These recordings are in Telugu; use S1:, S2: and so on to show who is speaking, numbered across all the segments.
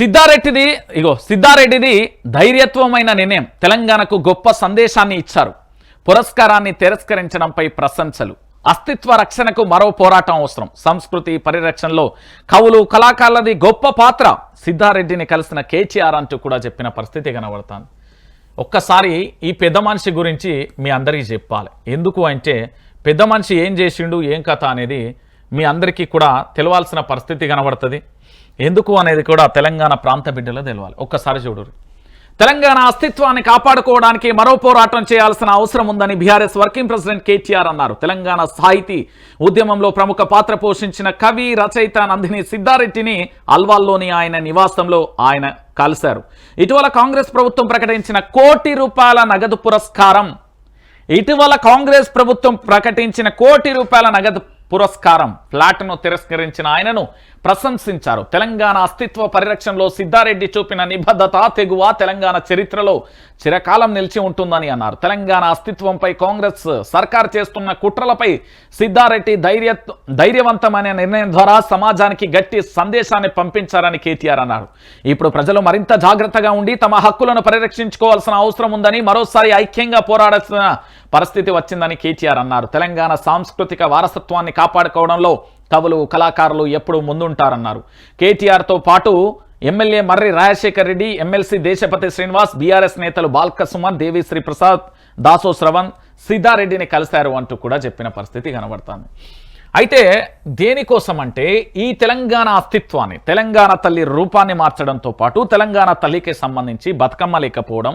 S1: సిద్ధారెడ్డిది ఇగో సిద్ధారెడ్డిది ధైర్యత్వమైన నిర్ణయం తెలంగాణకు గొప్ప సందేశాన్ని ఇచ్చారు. పురస్కారాన్ని తిరస్కరించడంపై ప్రశంసలు. అస్తిత్వ రక్షణకు మరో పోరాటం అవసరం. సంస్కృతి పరిరక్షణలో కవులు కళాకారులది గొప్ప పాత్ర. సిద్ధారెడ్డిని కలిసిన కేటీఆర్ అంటూ కూడా చెప్పిన పరిస్థితి కనబడతాను ఒక్కసారి ఈ పెద్ద మనిషి గురించి మీ అందరికీ చెప్పాలి. ఎందుకు అంటే పెద్ద మనిషి ఏం చేసిండు ఏం కథ అనేది మీ అందరికీ కూడా తెలవాల్సిన పరిస్థితి కనబడుతుంది. ఎందుకు అనేది కూడా తెలంగాణ ప్రాంత బిడ్డలో తెలవాలి. ఒక్కసారి చూడరు తెలంగాణ అస్తిత్వాన్ని కాపాడుకోవడానికి మరో పోరాటం చేయాల్సిన అవసరం ఉందని బీఆర్ఎస్ వర్కింగ్ ప్రెసిడెంట్ కేటీఆర్ అన్నారు. తెలంగాణ సాహితీ ఉద్యమంలో ప్రముఖ పాత్ర పోషించిన కవి రచయిత నందిని సిద్ధారెడ్డిని అల్వాల్లోని ఆయన నివాసంలో ఆయన కలిశారు. ఇటీవల కాంగ్రెస్ ప్రభుత్వం ప్రకటించిన కోటి రూపాయల నగదు పురస్కారం ఇటీవల కాంగ్రెస్ ప్రభుత్వం ప్రకటించిన కోటి రూపాయల నగదు పురస్కారం ఫ్లాట్ను తిరస్కరించిన ఆయనను ప్రశంసించారు. తెలంగాణ అస్తిత్వ పరిరక్షణలో సిద్ధారెడ్డి చూపిన నిబద్ధత తెగువ తెలంగాణ చరిత్రలో చిరకాలం నిలిచి ఉంటుందని అన్నారు. తెలంగాణ అస్తిత్వంపై కాంగ్రెస్ సర్కార్ చేస్తున్న కుట్రలపై సిద్ధారెడ్డి ధైర్య ధైర్యవంతమైన నిర్ణయం ద్వారా సమాజానికి గట్టి సందేశాన్ని పంపించారని కేటీఆర్ అన్నారు. ఇప్పుడు ప్రజలు మరింత జాగ్రత్తగా ఉండి తమ హక్కులను పరిరక్షించుకోవాల్సిన అవసరం ఉందని మరోసారి ఐక్యంగా పోరాడాల్సిన పరిస్థితి వచ్చిందని కేటీఆర్ అన్నారు. తెలంగాణ సాంస్కృతిక వారసత్వాన్ని కాపాడుకోవడంలో కవులు కళాకారులు ఎప్పుడూ ముందుంటారన్నారు. కేటీఆర్తో పాటు MLA Marri Rajasekhar Reddy MLC Deshapati Srinivas BRS నేతలు బాల్క సుమన్ దేవిశ్రీ ప్రసాద్ దాసో శ్రవణ్ సిద్ధారెడ్డిని కలిశారు అంటూ కూడా చెప్పిన పరిస్థితి కనబడుతుంది. అయితే దేనికోసం అంటే ఈ తెలంగాణ అస్తిత్వాన్ని తెలంగాణ తల్లి రూపాన్ని మార్చడంతో పాటు తెలంగాణ తల్లికి సంబంధించి బతుకమ్మ లేకపోవడం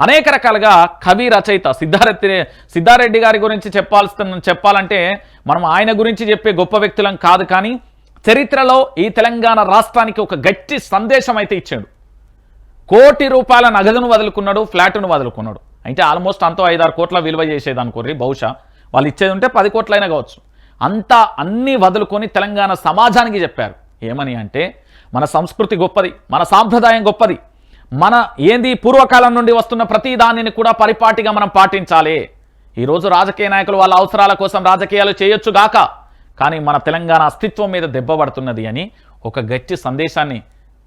S1: అనేక రకాలుగా కవి రచయిత సిద్ధారెడ్డి సిద్ధారెడ్డి గారి గురించి చెప్పాల్సిన చెప్పాలంటే మనం ఆయన గురించి చెప్పే గొప్ప వ్యక్తులం కాదు కానీ చరిత్రలో ఈ తెలంగాణ రాష్ట్రానికి ఒక గట్టి సందేశం అయితే ఇచ్చాడు. కోటి రూపాయల నగదును వదులుకున్నాడు ఫ్లాట్ను వదులుకున్నాడు. అంటే ఆల్మోస్ట్ అంతో ఐదారు కోట్ల విలువ చేసేదనుకోర్రి బహుశా. వాళ్ళు ఇచ్చేది ఉంటే పది కోట్లైనా కావచ్చు. అంతా అన్నీ వదులుకొని తెలంగాణ సమాజానికి చెప్పారు. ఏమని అంటే మన సంస్కృతి గొప్పది మన సాంప్రదాయం గొప్పది. మన ఏంది పూర్వకాలం నుండి వస్తున్న ప్రతి దానిని కూడా పరిపాటిగా మనం పాటించాలి. ఈరోజు రాజకీయ నాయకులు వాళ్ళ అవసరాల కోసం రాజకీయాలు చేయొచ్చు గాక కానీ మన తెలంగాణ అస్తిత్వం మీద దెబ్బపడుతున్నది అని ఒక గట్టి సందేశాన్ని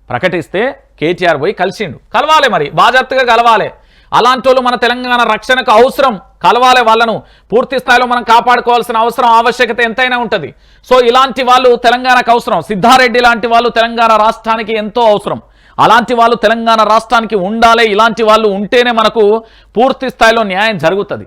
S1: ప్రకటిస్తే కేటీఆర్ పోయి కలిసిండు. కలవాలి మరి బాజాప్తగా కలవాలి. అలాంటి మన తెలంగాణ రక్షణకు అవసరం. కలవాలి వాళ్ళను. పూర్తి స్థాయిలో మనం కాపాడుకోవాల్సిన అవసరం ఆవశ్యకత ఎంతైనా ఉంటుంది. సో ఇలాంటి వాళ్ళు తెలంగాణకు అవసరం. సిద్ధారెడ్డి లాంటి వాళ్ళు తెలంగాణ రాష్ట్రానికి ఎంతో అవసరం. అలాంటి వాళ్ళు తెలంగాణ రాష్ట్రానికి ఉండాలి ఇలాంటి వాళ్ళు ఉంటేనే మనకు పూర్తి స్థాయిలో న్యాయం జరుగుతుంది.